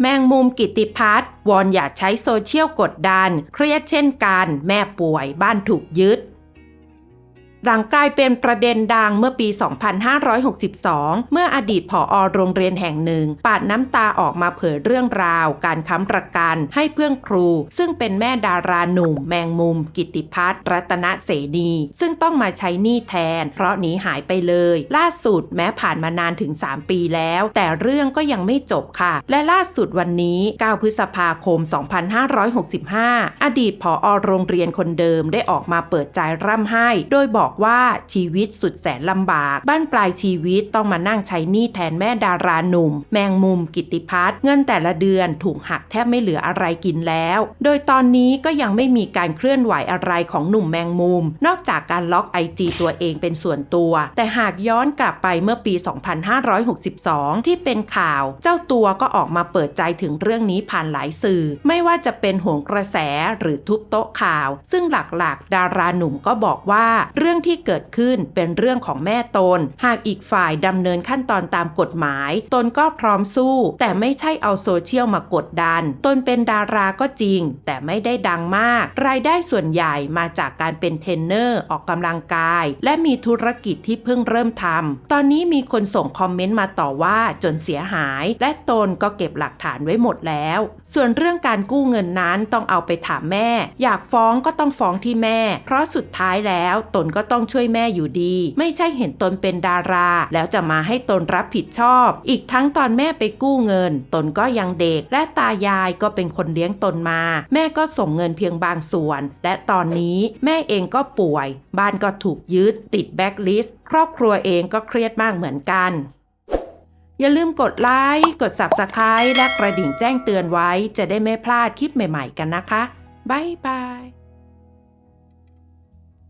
แมงมุมกิตติพัฒน์วอนอย่าใช้โซเชียลกดดัน เครียดเช่นกัน แม่ป่วยบ้านถูกยึด หลังกลายเป็นประเด็นดังเมื่อปี 2562 เมื่ออดีตผอโรงเรียนแห่งหนึ่ง ปาดน้ำตาออกมาเผยเรื่องราว การค้ำประกันให้เพื่อนครู ซึ่งเป็นแม่ดาราหนุ่ม แมงมุม กิติพัฒน์รัตนเสนี ซึ่งต้องมาใช้หนี้แทน เพราะหนีหายไปเลย ล่าสุดแม้ผ่านมานานถึง 3 ปีแล้ว แต่เรื่องก็ยังไม่จบค่ะ และล่าสุดวันนี้ 9 พฤษภาคม 2565 อดีตผอโรงเรียนคนเดิมได้ออกมาเปิดใจร่ำไห้ โดยบอกอกว่าชีวิตสุดแสนลำบาก บ้านปลายชีวิตต้องมานั่งใช้หนี้แทนแม่ดาราหนุ่ม แมงมุมกิติพัฒน์เงินแต่ละเดือนถูกหักแทบไม่เหลืออะไรกินแล้ว โดยตอนนี้ก็ยังไม่มีการเคลื่อนไหวอะไรของหนุ่มแมงมุม นอกจากการล็อกไอจีตัวเองเป็นส่วนตัว แต่หากย้อนกลับไปเมื่อปี 2562 ที่เป็นข่าว เจ้าตัวก็ออกมาเปิดใจถึงเรื่องนี้ผ่านหลายสื่อ ไม่ว่าจะเป็นโหงกระแสหรือทุบโต๊ะข่าว ซึ่งหลักๆ ดาราหนุ่มก็บอกว่าเรื่องรื่องที่เกิดขึ้นเป็นเรื่องของแม่ตน หากอีกฝ่ายดำเนินขั้นตอนตามกฎหมาย ตนก็พร้อมสู้ แต่ไม่ใช่เอาโซเชียลมากดดัน ตนเป็นดาราก็จริง แต่ไม่ได้ดังมาก รายได้ส่วนใหญ่มาจากการเป็นเทรนเนอร์ออกกำลังกาย และมีธุรกิจที่เพิ่งเริ่มทำตอนนี้มีคนส่งคอมเมนต์มาต่อว่าจนเสียหาย และตนก็เก็บหลักฐานไว้หมดแล้ว ส่วนเรื่องการกู้เงินนั้นต้องเอาไปถามแม่ อยากฟ้องก็ต้องฟ้องที่แม่ เพราะสุดท้ายแล้วตนก็ต้องช่วยแม่อยู่ดี ไม่ใช่เห็นตนเป็นดารา แล้วจะมาให้ตนรับผิดชอบ อีกทั้งตอนแม่ไปกู้เงิน ตนก็ยังเด็ก และตายายก็เป็นคนเลี้ยงตนมา แม่ก็ส่งเงินเพียงบางส่วน และตอนนี้แม่เองก็ป่วย บ้านก็ถูกยึดติดแบ็คลิสต์ครอบครัวเองก็เครียดมากเหมือนกันอย่าลืมกดไลค์ กด Subscribe และกระดิ่งแจ้งเตือนไว้ จะได้ไม่พลาดคลิปใหม่ๆกันนะคะ บ๊ายบาย